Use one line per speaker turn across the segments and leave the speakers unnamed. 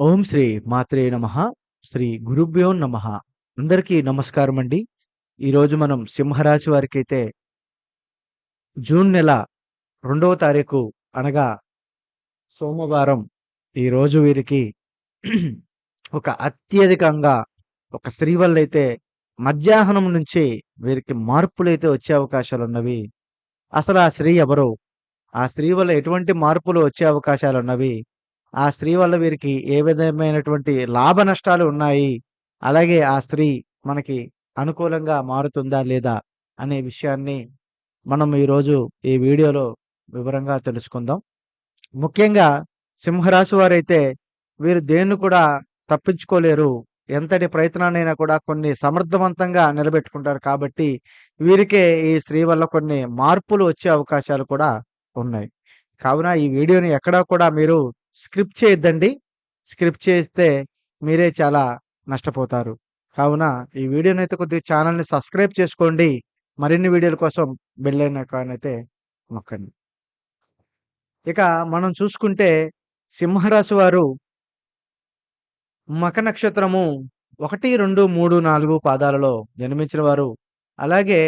ఓం శ్రీ మాత్రే నమ శ్రీ గురుభ్యో నమ. అందరికీ నమస్కారం అండి. ఈరోజు మనం సింహరాశి వారికి అయితే జూన్ నెల రెండవ తారీఖు అనగా సోమవారం ఈరోజు వీరికి ఒక అత్యధికంగా ఒక స్త్రీ వల్ల అయితే మధ్యాహ్నం నుంచి వీరికి మార్పులు అయితే వచ్చే అవకాశాలు ఉన్నవి. అసలు ఆ స్త్రీ ఎవరు? ఆ స్త్రీ వల్ల ఎటువంటి మార్పులు వచ్చే అవకాశాలు ఉన్నవి? ఆ స్త్రీ వల్ల వీరికి ఏ విధమైనటువంటి లాభ నష్టాలు ఉన్నాయి? అలాగే ఆ స్త్రీ మనకి అనుకూలంగా మారుతుందా లేదా? అనే విషయాన్ని మనం ఈరోజు ఈ వీడియోలో వివరంగా తెలుసుకుందాం. ముఖ్యంగా సింహరాశి వారైతే వీరు దేన్ని కూడా తప్పించుకోలేరు. ఎంతటి ప్రయత్నాన్నైనా కూడా కొన్ని సమర్థవంతంగా నిలబెట్టుకుంటారు కాబట్టి వీరికే ఈ స్త్రీ వల్ల కొన్ని మార్పులు వచ్చే అవకాశాలు కూడా ఉన్నాయి. కావున ఈ వీడియోని ఎక్కడా కూడా మీరు స్క్రిప్ట్ చేయొద్దండి. స్క్రిప్ట్ చేస్తే మీరే చాలా నష్టపోతారు. కావున ఈ వీడియోని అయితే కొద్దిగా ఛానల్ని సబ్స్క్రైబ్ చేసుకోండి. మరిన్ని వీడియోల కోసం బెల్ కానైతే నొక్కండి. ఇక మనం చూసుకుంటే సింహరాశి వారు మక నక్షత్రము ఒకటి రెండు మూడు నాలుగు పాదాలలో జన్మించిన వారు. అలాగే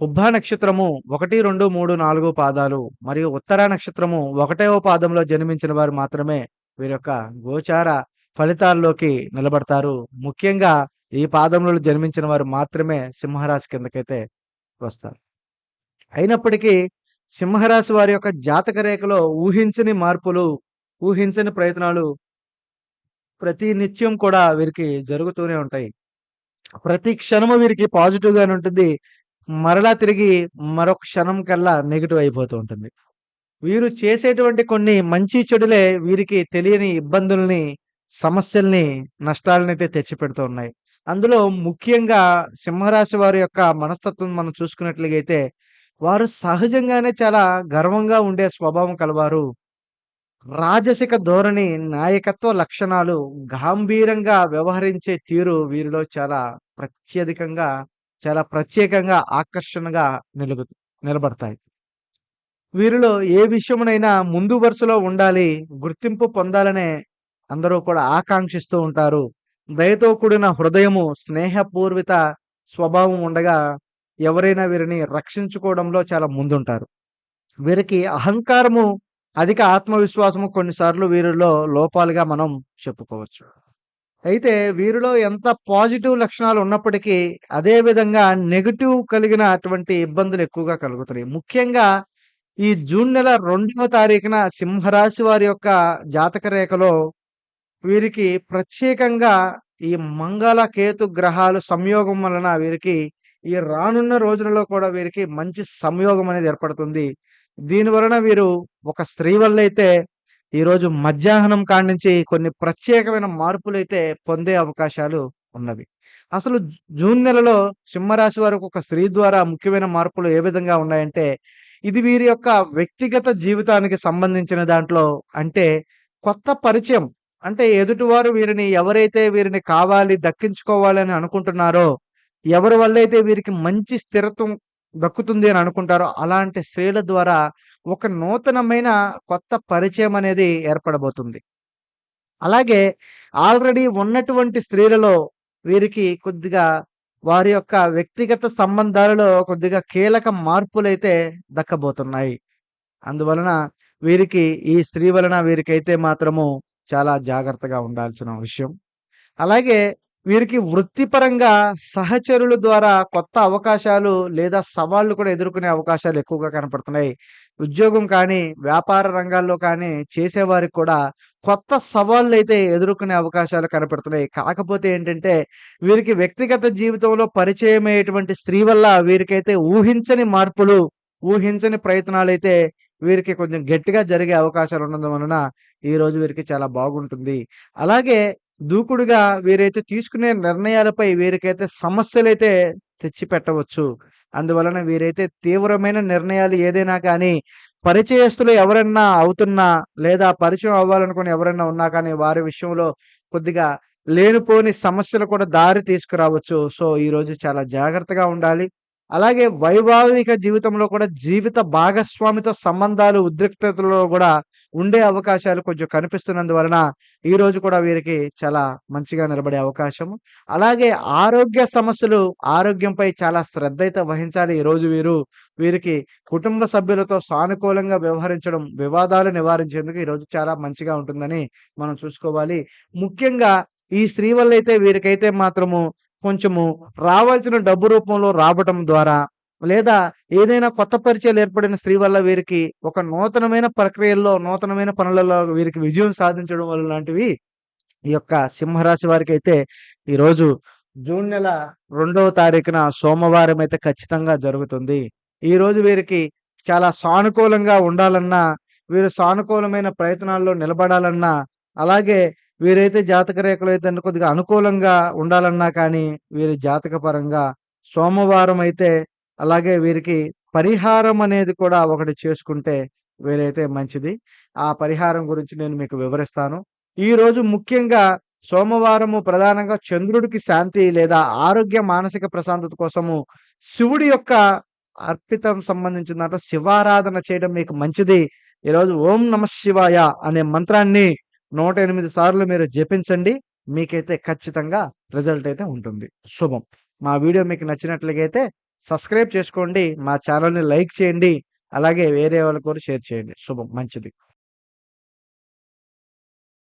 ఉబ్బ నక్షత్రము ఒకటి రెండు మూడు నాలుగు పాదాలు మరియు ఉత్తర నక్షత్రము ఒకటవ పాదంలో జన్మించిన వారు మాత్రమే వీరి యొక్క గోచార ఫలితాల్లోకి నిలబడతారు. ముఖ్యంగా ఈ పాదంలో జన్మించిన వారు మాత్రమే సింహరాశి కిందకైతే వస్తారు. అయినప్పటికీ సింహరాశి వారి యొక్క జాతక రేఖలో ఊహించని మార్పులు ఊహించని ప్రయత్నాలు ప్రతి నిత్యం కూడా వీరికి జరుగుతూనే ఉంటాయి. ప్రతి క్షణము వీరికి పాజిటివ్గానే ఉంటుంది. మరలా తిరిగి మరొక క్షణం కల్లా నెగిటివ్ అయిపోతూ ఉంటుంది. వీరు చేసేటువంటి కొన్ని మంచి చెడులే వీరికి తెలియని ఇబ్బందుల్ని సమస్యల్ని నష్టాలని అయితే తెచ్చిపెడుతూ ఉన్నాయి. అందులో ముఖ్యంగా సింహరాశి వారి యొక్క మనస్తత్వం మనం చూసుకున్నట్లయితే వారు సహజంగానే చాలా గర్వంగా ఉండే స్వభావం కలవారు. రాజసిక ధోరణి నాయకత్వ లక్షణాలు గాంభీరంగా వ్యవహరించే తీరు వీరిలో చాలా ప్రత్యధికంగా చాలా ప్రత్యేకంగా ఆకర్షణగా నిలుగు నిలబడతాయి. వీరిలో ఏ విషయమునైనా ముందు వరుసలో ఉండాలి గుర్తింపు పొందాలనే అందరూ కూడా ఆకాంక్షిస్తూ ఉంటారు. దయతో కూడిన హృదయము స్నేహపూర్విత స్వభావం ఉండగా ఎవరైనా వీరిని రక్షించుకోవడంలో చాలా ముందుంటారు. వీరికి అహంకారము అధిక ఆత్మవిశ్వాసము కొన్నిసార్లు వీరిలో లోపాలుగా మనం చెప్పుకోవచ్చు. అయితే వీరిలో ఎంత పాజిటివ్ లక్షణాలు ఉన్నప్పటికీ అదే విధంగా నెగిటివ్ కలిగిన అటువంటి ఇబ్బందులు ఎక్కువగా కలుగుతున్నాయి. ముఖ్యంగా ఈ జూన్ నెల రెండవ తారీఖున సింహరాశి వారి యొక్క జాతక రేఖలో వీరికి ప్రత్యేకంగా ఈ మంగళ కేతు గ్రహాలు సంయోగం వలన వీరికి ఈ రానున్న రోజులలో కూడా వీరికి మంచి సంయోగం అనేది ఏర్పడుతుంది. దీని వలన వీరు ఒక స్త్రీ వల్ల అయితే ఈరోజు మధ్యాహ్నం కాడి నుంచి కొన్ని ప్రత్యేకమైన మార్పులు అయితే పొందే అవకాశాలు ఉన్నవి. అసలు జూన్ నెలలో సింహరాశి వారికి ఒక స్త్రీ ద్వారా ముఖ్యమైన మార్పులు ఏ విధంగా ఉన్నాయంటే ఇది వీరి యొక్క వ్యక్తిగత జీవితానికి సంబంధించిన దాంట్లో అంటే కొత్త పరిచయం. అంటే ఎదుటివారు వీరిని ఎవరైతే వీరిని కావాలి దక్కించుకోవాలని అనుకుంటున్నారో ఎవరి వల్ల అయితే వీరికి మంచి స్థిరత్వం దక్కుతుంది అని అనుకుంటారో అలాంటి స్త్రీల ద్వారా ఒక నూతనమైన కొత్త పరిచయం అనేది ఏర్పడబోతుంది. అలాగే ఆల్రెడీ ఉన్నటువంటి స్త్రీలలో వీరికి కొద్దిగా వారి యొక్క వ్యక్తిగత సంబంధాలలో కొద్దిగా కీలక మార్పులైతే దక్కబోతున్నాయి. అందువలన వీరికి ఈ స్త్రీ వలన వీరికైతే మాత్రము చాలా జాగ్రత్తగా ఉండాల్సిన విషయం. అలాగే వీరికి వృత్తిపరంగా సహచరుల ద్వారా కొత్త అవకాశాలు లేదా సవాళ్ళు కూడా ఎదుర్కొనే అవకాశాలు ఎక్కువగా కనపడుతున్నాయి. ఉద్యోగం కానీ వ్యాపార రంగాల్లో కానీ చేసేవారికి కూడా కొత్త సవాళ్ళు అయితే ఎదుర్కొనే అవకాశాలు కనపడుతున్నాయి. కాకపోతే ఏంటంటే వీరికి వ్యక్తిగత జీవితంలో పరిచయం అయ్యేటువంటి స్త్రీ వల్ల వీరికైతే ఊహించని మార్పులు ఊహించని ప్రయత్నాలు అయితే వీరికి కొంచెం గట్టిగా జరిగే అవకాశాలు ఉన్నందు వలన ఈ రోజు వీరికి చాలా బాగుంటుంది. అలాగే దూకుడుగా వీరైతే తీసుకునే నిర్ణయాలపై వీరికైతే సమస్యలైతే తెచ్చిపెట్టవచ్చు. అందువలన వీరైతే తీవ్రమైన నిర్ణయాలు ఏదైనా కానీ పరిచయస్తులు ఎవరన్నా అవుతున్నా లేదా పరిచయం అవ్వాలనుకుని ఎవరైనా ఉన్నా కానీ వారి విషయంలో కొద్దిగా లేనిపోని సమస్యలు కూడా దారి తీసుకురావచ్చు. సో ఈ రోజు చాలా జాగ్రత్తగా ఉండాలి. అలాగే వైవాహిక జీవితంలో కూడా జీవిత భాగస్వామితో సంబంధాలు ఉద్రిక్తతలో కూడా ఉండే అవకాశాలు కొంచెం కనిపిస్తున్నందువలన ఈరోజు కూడా వీరికి చాలా మంచిగా నిలబడే అవకాశము. అలాగే ఆరోగ్య సమస్యలు ఆరోగ్యంపై చాలా శ్రద్ధ అయితే వహించాలి. ఈరోజు వీరు వీరికి కుటుంబ సభ్యులతో సానుకూలంగా వ్యవహరించడం, వివాదాలు నివారించేందుకు ఈరోజు చాలా మంచిగా ఉంటుందని మనం చూసుకోవాలి. ముఖ్యంగా ఈ స్త్రీ వల్ల అయితే వీరికైతే మాత్రము కొంచెము రావాల్సిన డబ్బు రూపంలో రావటం ద్వారా లేదా ఏదైనా కొత్త పరిచయాలు ఏర్పడిన స్త్రీ వల్ల వీరికి ఒక నూతనమైన ప్రక్రియల్లో, నూతనమైన పనులలో వీరికి విజయం సాధించడం వల్ల లాంటివి ఈ యొక్క సింహరాశి వారికైతే ఈరోజు జూన్ నెల రెండవ తారీఖున సోమవారం అయితే ఖచ్చితంగా జరుగుతుంది. ఈరోజు వీరికి చాలా సానుకూలంగా ఉండాలన్నా, వీరు సానుకూలమైన ప్రయత్నాల్లో నిలబడాలన్నా, అలాగే వీరైతే జాతక రేఖలు అయితే కొద్దిగా అనుకూలంగా ఉండాలన్నా కానీ వీరి జాతక పరంగా సోమవారం అయితే అలాగే వీరికి పరిహారం అనేది కూడా ఒకటి చేసుకుంటే వీరైతే మంచిది. ఆ పరిహారం గురించి నేను మీకు వివరిస్తాను. ఈరోజు ముఖ్యంగా సోమవారము ప్రధానంగా చంద్రుడికి శాంతి లేదా ఆరోగ్య, మానసిక ప్రశాంతత కోసము శివుడి యొక్క అర్పితం సంబంధించిన దాంట్లో శివారాధన చేయడం మీకు మంచిది. ఈరోజు ఓం నమ శివాయ అనే మంత్రాన్ని 108 సార్లు మీరు జపించండి. మీకైతే ఖచ్చితంగా రిజల్ట్ అయితే ఉంటుంది. శుభం. మా వీడియో మీకు నచ్చినట్లయితే సబ్స్క్రైబ్ చేసుకోండి. మా ఛానల్ని లైక్ చేయండి. అలాగే వేరే వాళ్ళ కూడా షేర్ చేయండి. శుభం. మంచిది.